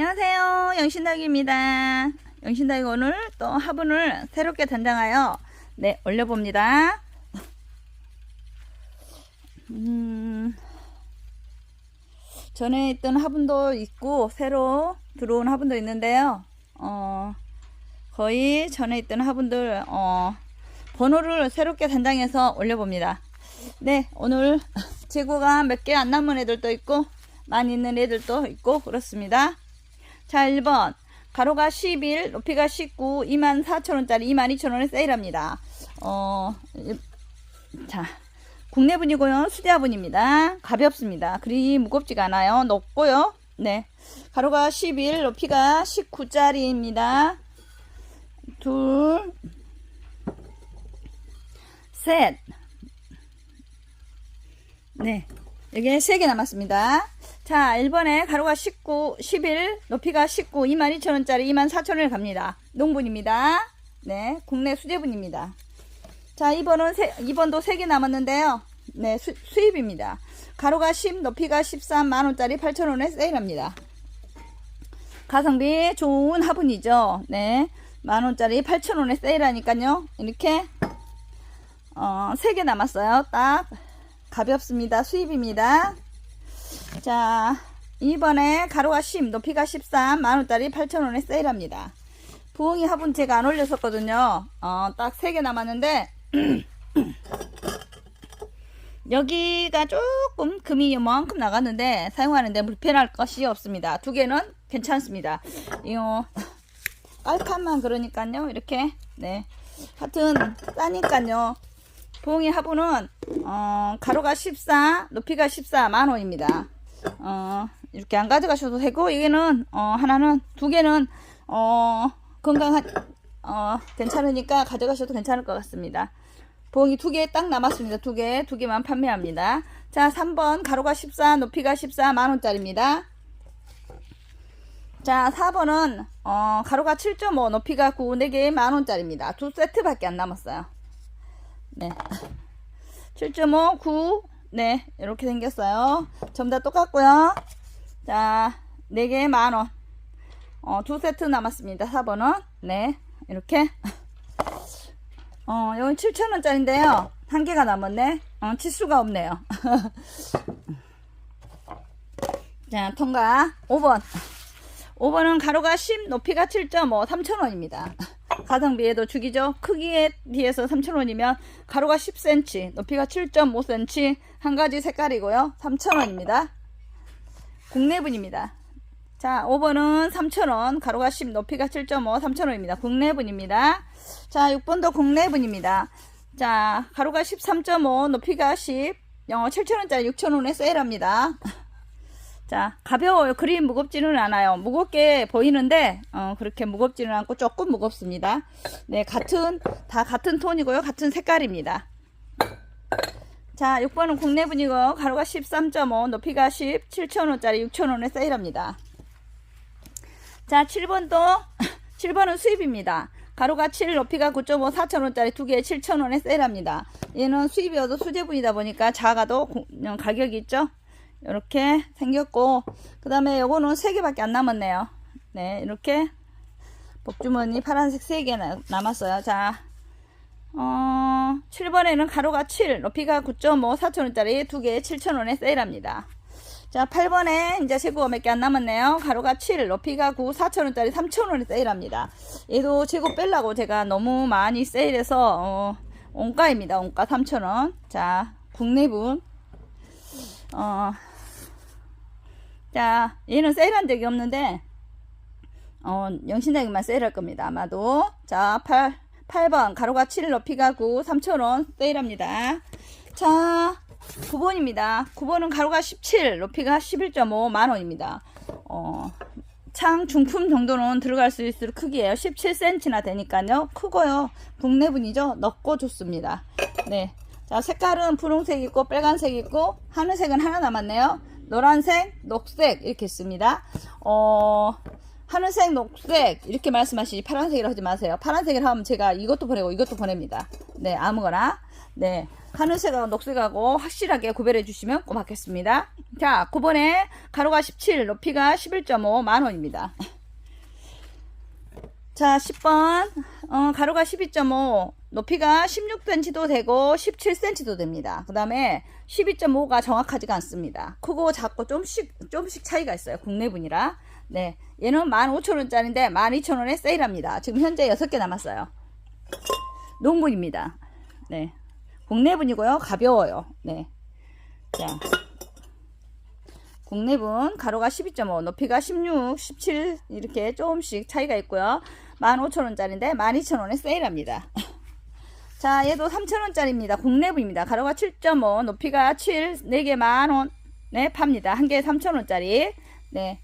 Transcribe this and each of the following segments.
안녕하세요. 영신닭입니다. 영신닭이 오늘 또 화분을 새롭게 단장하여 네 올려봅니다. 음, 전에 있던 화분도 있고 새로 들어온 화분도 있는데요. 어, 거의 전에 있던 화분들 어, 번호를 새롭게 단장해서 올려봅니다. 네, 오늘 재고가 몇 개 안 남은 애들도 있고 많이 있는 애들도 있고 그렇습니다. 자, 1번. 가로가 11, 높이가 19, 24,000원짜리 22,000원에 세일합니다. 어, 일- 자, 국내분이고요. 수제화분입니다. 가볍습니다. 그리 무겁지가 않아요. 높고요. 네. 가로가 11, 높이가 19짜리입니다. 둘, 셋. 네. 여기 3개 남았습니다. 자, 1번에 가로가 19, 11, 높이가 19, 22,000원짜리 24,000원에 갑니다. 농분입니다. 네, 국내 수제분입니다. 자, 2번은 세, 2번도 3개 남았는데요. 네, 수, 수입입니다. 가로가 10, 높이가 13, 만원짜리 8,000원에 세일합니다. 가성비 좋은 화분이죠. 네, 만원짜리 8,000원에 세일하니까요. 이렇게, 어, 3개 남았어요. 딱. 가볍습니다. 수입입니다. 자, 2번에 가로가 10, 높이가 13, 만원짜리 8,000원에 세일합니다. 부엉이 화분 제가 안 올렸었거든요. 어, 딱 3개 남았는데, 여기가 조금 금이 이만큼 나갔는데, 사용하는데 불편할 것이 없습니다. 두 개는 괜찮습니다. 이거, 깔칸만 그러니까요. 이렇게, 네. 하여튼, 싸니까요. 부엉이 화분은 어, 가로가 14, 높이가 14 만원입니다. 어, 이렇게 안 가져가셔도 되고 이게는 어, 하나는 두 개는 어, 건강한 어, 괜찮으니까 가져가셔도 괜찮을 것 같습니다. 부엉이 두 개 딱 남았습니다. 두 개, 두 개만 판매합니다. 자, 3번 가로가 14, 높이가 14 만원짜리입니다. 자, 4번은 어, 가로가 7.5, 높이가 9, 4개 만원짜리입니다. 두 세트밖에 안 남았어요. 네. 7.5, 9, 네, 이렇게 생겼어요. 전부 다 똑같고요. 자, 4개 만원. 어, 두 세트 남았습니다. 4번은. 네, 이렇게. 어, 여기 7,000원짜리인데요. 한 개가 남았네. 어, 치수가 없네요. 자, 통과. 5번. 5번은 가로가 10, 높이가 7.5, 3,000원입니다. 가성비에도 죽이죠. 크기에 비해서 3,000원이면 가로가 10cm, 높이가 7.5cm, 한 가지 색깔이고요. 3,000원입니다. 국내분입니다. 자, 5번은 3,000원, 가로가 10, 높이가 7.5, 3,000원입니다. 국내분입니다. 자, 6번도 국내분입니다. 자, 가로가 13.5, 높이가 10, 영어 7,000원짜리 6,000원에 세일합니다. 자, 가벼워요. 그리 무겁지는 않아요. 무겁게 보이는데, 어, 그렇게 무겁지는 않고 조금 무겁습니다. 네, 같은, 다 같은 톤이고요. 같은 색깔입니다. 자, 6번은 국내분이고, 가로가 13.5, 높이가 10, 7,000원짜리 6,000원에 세일합니다. 자, 7번도, 7번은 수입입니다. 가로가 7, 높이가 9.5, 4,000원짜리 두 개에 7,000원에 세일합니다. 얘는 수입이어도 수제분이다 보니까 작아도 고- 어, 가격이 있죠? 이렇게 생겼고 그 다음에 요거는 3개밖에 안 남았네요. 네 이렇게 복주머니 파란색 3개 남았어요. 자 어, 7번에는 가로가 7 높이가 9.5 4천원짜리 2개에 7천원에 세일합니다. 자 8번에 이제 재고가 몇 개 안 남았네요. 가로가 7 높이가 9 4천원짜리 3천원에 세일합니다. 얘도 재고 빼려고 제가 너무 많이 세일해서 어, 원가입니다. 원가 3천원. 자 국내분. 어, 자, 얘는 세일한 적이 없는데, 어, 영신당이만 세일할 겁니다. 아마도. 자, 8, 8번. 가로가 7, 높이가 9, 3,000원 세일합니다. 자, 9번입니다. 9번은 가로가 17, 높이가 11.5 만원입니다. 어, 창 중품 정도는 들어갈 수 있을 크기예요. 17cm나 되니까요. 크고요. 국내분이죠. 넣고 좋습니다. 네. 자, 색깔은 분홍색 있고 빨간색 있고 하늘색은 하나 남았네요. 노란색, 녹색 이렇게 있습니다. 어, 하늘색, 녹색 이렇게 말씀하시지 파란색이라고 하지 마세요. 파란색이라 하면 제가 이것도 보내고 이것도 보냅니다. 네, 아무거나. 네. 하늘색하고 녹색하고 확실하게 구별해 주시면 고맙겠습니다. 자, 9번에 가로가 17, 높이가 11.5 만원입니다. 자, 10번, 어, 가로가 12.5, 높이가 16cm도 되고 17cm도 됩니다. 그 다음에 12.5가 정확하지가 않습니다. 크고 작고 좀씩, 좀씩 차이가 있어요. 국내분이라. 네. 얘는 15,000원짜리인데 12,000원에 세일합니다. 지금 현재 6개 남았어요. 농분입니다. 네. 국내분이고요. 가벼워요. 네. 자. 국내분 가로가 12.5, 높이가 16, 17 이렇게 조금씩 차이가 있고요. 15,000원짜리인데 12,000원에 세일합니다. 자, 얘도 3,000원짜리입니다. 국내분입니다. 가로가 7.5, 높이가 7, 4개 만원. 네, 팝니다. 한 개에 3,000원짜리. 네.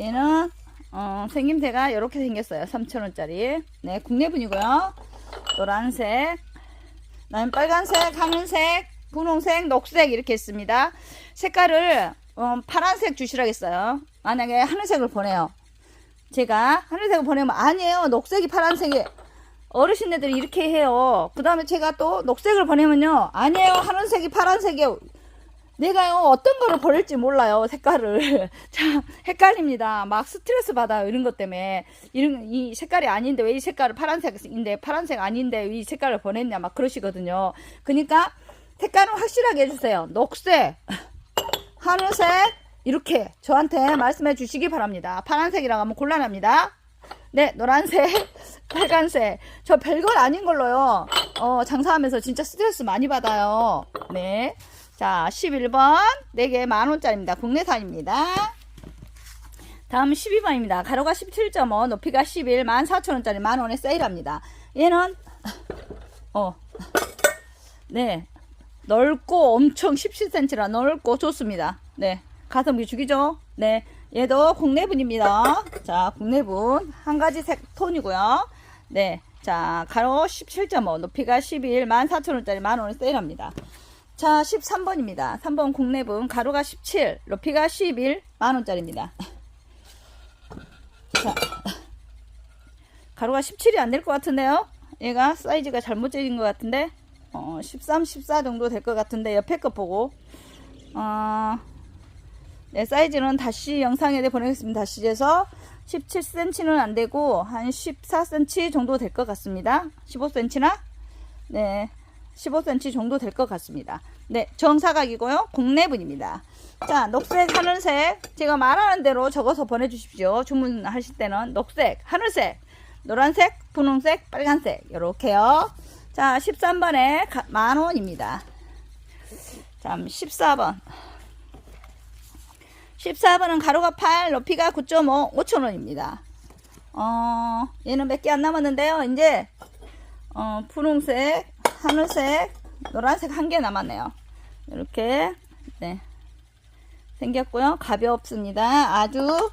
얘는, 어, 생김새가 이렇게 생겼어요. 3,000원짜리. 네, 국내분이고요. 노란색, 난 빨간색, 하늘색, 분홍색, 녹색 이렇게 있습니다. 색깔을 어, 파란색 주시라겠어요. 만약에 하늘색을 보내요. 제가 하늘색을 보내면 아니에요. 녹색이 파란색이 어르신네들이 이렇게 해요. 그 다음에 제가 또 녹색을 보내면요. 아니에요. 하늘색이 파란색이에요. 내가요 어떤 거를 보낼지 몰라요 색깔을 참 헷갈립니다 막 스트레스 받아요 이런 것 때문에 이런 이 색깔이 아닌데 왜 이 색깔을 파란색인데 파란색 아닌데 왜이 색깔을 보냈냐 막 그러시거든요 그러니까 색깔은 확실하게 해주세요 녹색 하늘색 이렇게 저한테 말씀해 주시기 바랍니다 파란색이라고 하면 곤란합니다 네 노란색 빨간색 저 별걸 아닌 걸로요 어 장사하면서 진짜 스트레스 많이 받아요 네 자, 11번 4개 만원짜리입니다. 국내산입니다. 다음 12번입니다. 가로가 17.5, 높이가 11, 14,000원짜리 만원에 세일합니다. 얘는 어, 네, 넓고 엄청 17cm라 넓고 좋습니다. 네, 가성비 죽이죠. 네, 얘도 국내분입니다. 자, 국내분 한 가지 색 톤이고요. 네, 자, 가로 17.5, 높이가 11, 14,000원짜리 만원에 세일합니다. 자, 13번입니다. 3번 국내분 가로가 17, 높이가 11 만원짜리입니다. 자, 가로가 17이 안 될 것 같은데요. 얘가 사이즈가 잘못 재진 것 같은데 어, 13, 14 정도 될 것 같은데 옆에 거 보고 어, 네, 사이즈는 다시 영상에 보내겠습니다. 다시 재서 17cm는 안 되고 한 14cm 정도 될 것 같습니다. 15cm나 네. 15cm 정도 될 것 같습니다. 네, 정사각이고요. 국내분입니다. 자, 녹색, 하늘색. 제가 말하는 대로 적어서 보내주십시오. 주문하실 때는 녹색, 하늘색, 노란색, 분홍색, 빨간색. 이렇게요. 자, 13번에 만원입니다. 자, 14번. 14번은 가로가 8, 높이가 9.5, 5천원입니다. 어, 얘는 몇 개 안 남았는데요. 이제, 어, 분홍색, 하늘색, 노란색 한 개 남았네요. 이렇게 네 생겼고요. 가볍습니다. 아주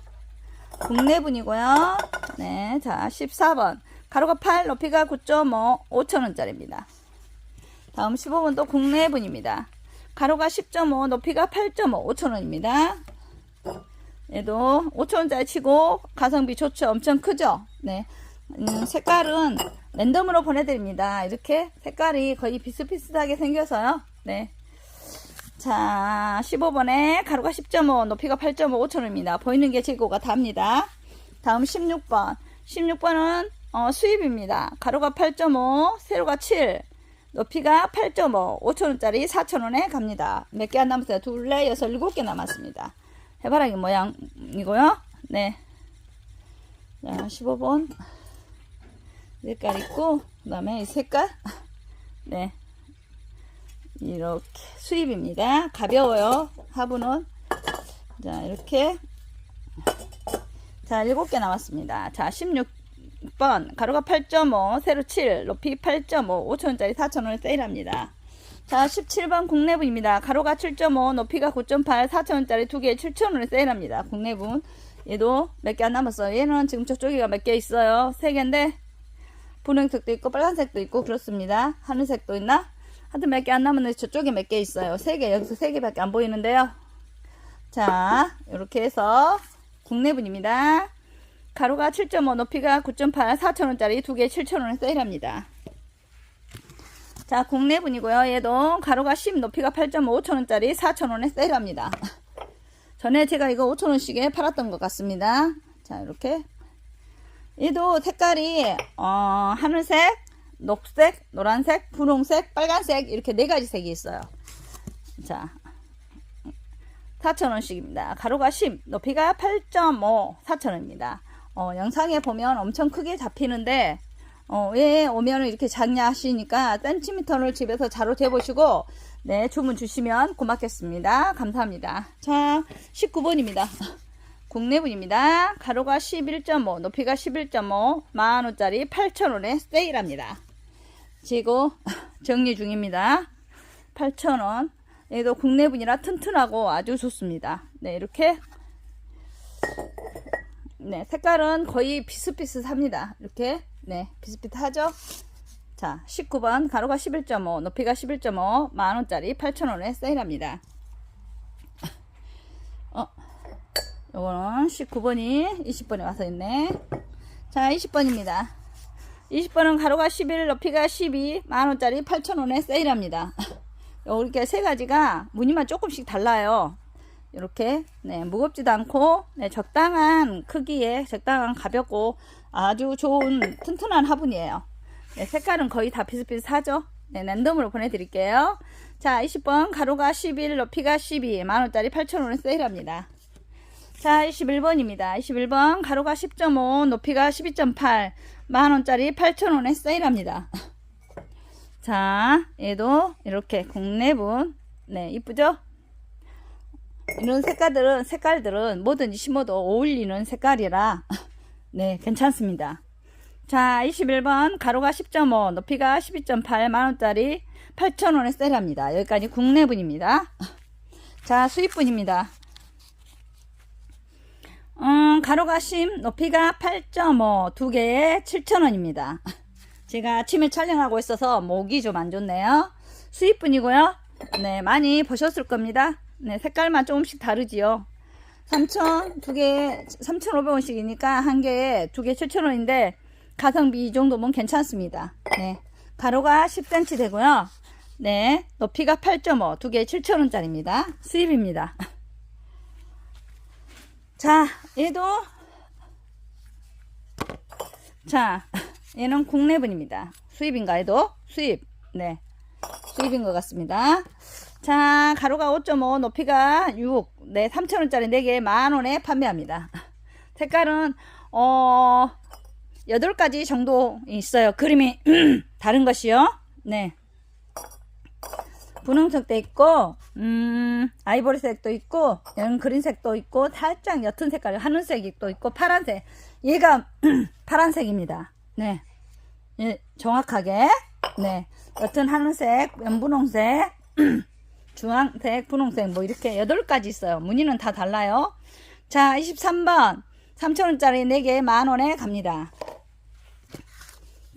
국내분이고요. 네, 자 14번 가로가 8, 높이가 9.5, 5천원짜리입니다. 다음 15번도 국내분입니다. 가로가 10.5, 높이가 8.5, 5천원입니다. 얘도 5천원짜리 치고 가성비 좋죠. 엄청 크죠? 네. 음, 색깔은 랜덤으로 보내드립니다. 이렇게 색깔이 거의 비슷비슷하게 생겨서요. 네. 자, 15번에 가로가 10.5, 높이가 8.5, 5천원입니다. 보이는 게 재고가 답니다. 다음 16번. 16번은 어, 수입입니다. 가로가 8.5, 세로가 7, 높이가 8.5, 5천원짜리 4천원에 갑니다. 몇 개 안 남았어요? 둘, 넷, 여섯, 일곱 개 남았습니다. 해바라기 모양이고요. 네. 자, 15번. 색깔 있고 그 다음에 이 색깔. 네. 이렇게 수입입니다. 가벼워요. 화분은. 자 이렇게. 자 7개 남았습니다. 자 16번. 가로가 8.5 세로 7 높이 8.5 5천원짜리 4천원에 세일합니다 자 17번 국내분입니다 가로가 7.5 높이가 9.8 4천원짜리 두 개에 7천원에 세일합니다 국내분 얘도 몇 개 안 남았어요 얘는 지금 저쪽에가 몇 개 있어요 3개인데 분홍색도 있고 빨간색도 있고 그렇습니다. 하늘색도 있나? 하여튼 몇 개 안 남았는데 저쪽에 몇 개 있어요. 세 개, 여기서 세 개밖에 안 보이는데요. 자, 이렇게 해서 국내분입니다. 가로가 7.5, 높이가 9.8, 4천원짜리 두개 7천원에 세일합니다. 자, 국내분이고요. 얘도 가로가 10, 높이가 8.5천원짜리 4천원에 세일합니다. 전에 제가 이거 5천원씩에 팔았던 것 같습니다. 자, 이렇게. 얘도 색깔이, 어, 하늘색, 녹색, 노란색, 분홍색, 빨간색, 이렇게 네 가지 색이 있어요. 자, 4,000원씩입니다. 가로가 10, 높이가 8.5, 4,000원입니다. 어, 영상에 보면 엄청 크게 잡히는데, 어, 왜 오면 이렇게 작냐 하시니까 센티미터를 집에서 자로 재보시고, 네, 주문 주시면 고맙겠습니다. 감사합니다. 자, 19번입니다. 국내분입니다. 가로가 11.5, 높이가 11.5, 만원짜리 8,000원에 세일합니다. 지고 정리 중입니다. 8,000원. 얘도 국내분이라 튼튼하고 아주 좋습니다. 네, 이렇게. 네, 색깔은 거의 비슷비슷합니다. 이렇게. 네, 비슷비슷하죠? 자, 19번. 가로가 11.5, 높이가 11.5, 만원짜리 8,000원에 세일합니다. 어, 요거는 19번이 20번에 와서 있네. 자, 20번입니다. 20번은 가로가 11, 높이가 12, 만원짜리 8,000원에 세일합니다. 이렇게 세 가지가 무늬만 조금씩 달라요. 이렇게 네, 무겁지도 않고 네, 적당한 크기에 적당한 가볍고 아주 좋은 튼튼한 화분이에요. 네, 색깔은 거의 다 비슷비슷하죠. 네, 랜덤으로 보내드릴게요. 자, 20번 가로가 11, 높이가 12, 만원짜리 8,000원에 세일합니다. 자, 21번입니다. 21번 가로가 10.5, 높이가 12.8, 만원짜리 8,000원에 세일합니다. 자, 얘도 이렇게 국내분. 네, 이쁘죠? 이런 색깔들은, 색깔들은 뭐든지 심어도 어울리는 색깔이라, 네, 괜찮습니다. 자, 21번, 가로가 10.5, 높이가 12.8, 만원짜리 8,000원에 세일합니다. 여기까지 국내분입니다. 자, 수입분입니다. 음, 가로가 10, 높이가 8.5, 두 개에 7,000원입니다. 제가 아침에 촬영하고 있어서 목이 좀 안 좋네요. 수입분이고요. 네, 많이 보셨을 겁니다. 네, 색깔만 조금씩 다르지요. 3,000, 두 개, 3,500원씩이니까 한 개에 두 개 7,000원인데 가성비 이 정도면 괜찮습니다. 네, 가로가 10cm 되고요. 네, 높이가 8.5, 두 개에 7,000원짜리입니다. 수입입니다. 자, 얘도 자, 얘는 국내분입니다. 수입인가 해도 수입. 네. 수입인 것 같습니다. 자, 가로가 5.5, 높이가 6. 네, 3,000원짜리 4개 만원에 판매합니다. 색깔은 어 8가지 정도 있어요. 그림이 다른 것이요. 네. 분홍색도 있고, 음, 아이보리색도 있고, 연 그린색도 있고, 살짝 옅은 색깔, 하늘색이 또 있고, 파란색. 얘가 파란색입니다. 네. 예, 정확하게. 네. 옅은 하늘색, 연분홍색, 주황색, 분홍색, 뭐 이렇게 8가지 있어요. 무늬는 다 달라요. 자, 23번. 3,000원짜리 4개 만원에 갑니다.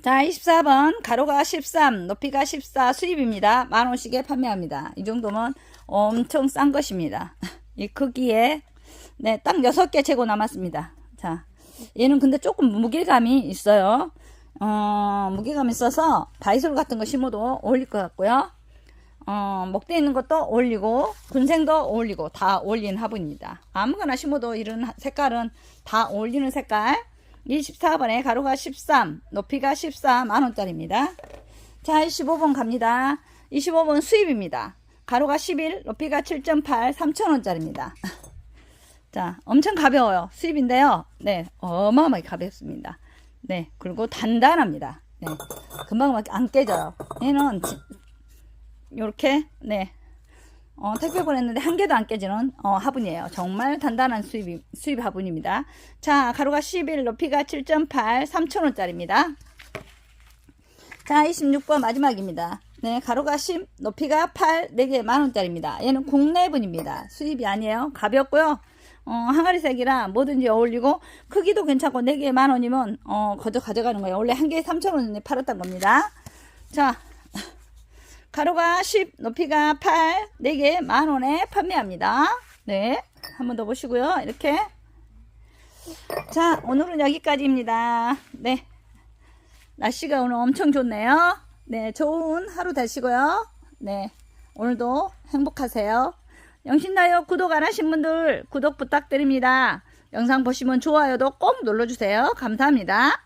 자, 24번 가로가 13, 높이가 14 수입입니다. 만원씩에 판매합니다. 이 정도면 엄청 싼 것입니다. 이 크기에 네, 딱 6개 재고 남았습니다. 자, 얘는 근데 조금 무게감이 있어요. 어, 무게감 있어서 바이솔 같은 거 심어도 어울릴 것 같고요. 어, 목대 있는 것도 어울리고 군생도 어울리고 다 어울리는 화분입니다. 아무거나 심어도 이런 색깔은 다 어울리는 색깔. 24번에 가로가 13, 높이가 14 만원짜리입니다. 자, 25번 갑니다. 25번 수입입니다. 가로가 11, 높이가 7.8, 3천원짜리입니다. 자, 엄청 가벼워요. 수입인데요. 네, 어마어마하게 가볍습니다. 네, 그리고 단단합니다. 네, 금방 안 깨져요. 얘는 이렇게 네 어, 택배 보냈는데 한 개도 안 깨지는 어, 화분이에요. 정말 단단한 수입, 수입 화분입니다. 자, 가로가 11, 높이가 7.8, 3,000원짜리입니다. 자, 26번 마지막입니다. 네, 가로가 10, 높이가 8, 4개 만원짜리입니다. 얘는 국내분입니다. 수입이 아니에요. 가볍고요. 어, 항아리색이라 뭐든지 어울리고 크기도 괜찮고 4개 만원이면 어, 거저 가져가는 거예요. 원래 한 개에 3,000원에 팔았던 겁니다. 자, 가로가 10, 높이가 8, 4개 만원에 판매합니다. 네. 한 번 더 보시고요. 이렇게. 자, 오늘은 여기까지입니다. 네. 날씨가 오늘 엄청 좋네요. 네, 좋은 하루 되시고요. 네, 오늘도 행복하세요. 영신다이어 구독 안 하신 분들 구독 부탁드립니다. 영상 보시면 좋아요도 꼭 눌러주세요. 감사합니다.